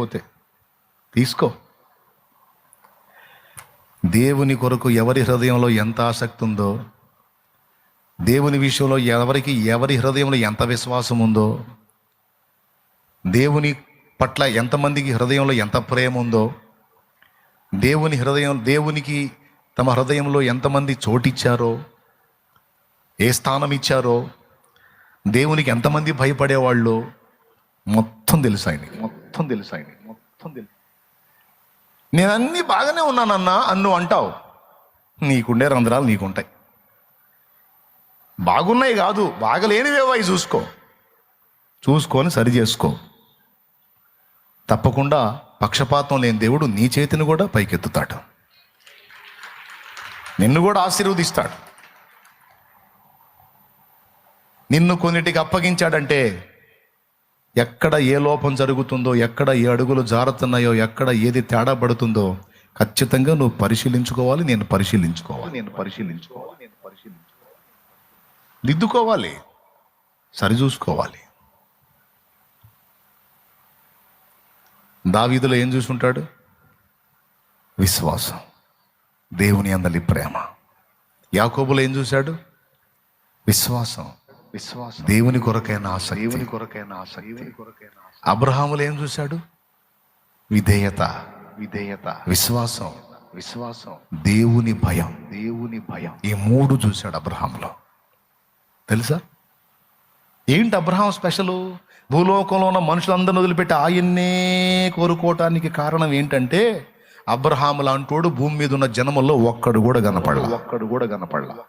లేకపోతే తీసుకో. దేవుని కొరకు ఎవరి హృదయంలో ఎంత ఆసక్తి ఉందో దేవుని విషయంలో ఎవరికి ఎవరి హృదయంలో ఎంత విశ్వాసం ఉందో దేవుని పట్ల ఎంతమందికి హృదయంలో ఎంత ప్రేమ ఉందో దేవుని హృదయం దేవునికి తమ హృదయంలో ఎంతమంది చోటిచ్చారో ఏ స్థానం ఇచ్చారో దేవునికి ఎంతమంది భయపడేవాళ్ళు మొత్తం తెలుసు ఆయనకి. మొత్తం తెలుసు ఆయన మొత్తం తెలుసు. నేను అన్నీ బాగానే ఉన్నానన్నా అన్ను అంటావు. నీకుండే రంధ్రాలు నీకుంటాయి. బాగున్నాయి కాదు బాగలేనివేవో అవి చూసుకో. చూసుకొని సరి చేసుకో. తప్పకుండా పక్షపాతం లేని దేవుడు నీ చేతిని కూడా పైకెత్తుతాడు. నిన్ను కూడా ఆశీర్వదిస్తాడు. నిన్ను కొన్నిటికి అప్పగించాడంటే ఎక్కడ ఏ లోపం జరుగుతుందో ఎక్కడ ఏ అడుగులు జారుతున్నాయో ఎక్కడ ఏది తేడా పడుతుందో ఖచ్చితంగా నువ్వు పరిశీలించుకోవాలి నేను పరిశీలించుకోవాలి. నేను పరిశీలించుకోవాలి నేను పరిశీలించుకోవాలి. దిద్దుకోవాలి సరిచూసుకోవాలి. దావీదులో ఏం చూసుంటాడు? విశ్వాసం. దేవుని అందలి ప్రేమ. యాకోబులో ఏం చూశాడు? విశ్వాసం. విశ్వాసం. దేవుని కొరకైన ఆశ దేవుని కొరకైన ఆశ దేవుని కొరకైన అబ్రహాములు ఏం చూశాడు? విధేయత. విధేయత. విశ్వాసం. విశ్వాసం. దేవుని భయం. దేవుని భయం. ఈ మూడు చూశాడు అబ్రహాంలో తెలుసా? ఏంటి అబ్రహాం స్పెషల్? భూలోకంలో ఉన్న మనుషులందరిని వదిలిపెట్టి ఆయన్నే కోరుకోవటానికి కారణం ఏంటంటే అబ్రహాం లాంటోడు భూమి మీద ఉన్న జనముల్లో ఒక్కడు కూడా కనపడలా. ఒక్కడు కూడా కనపడలా.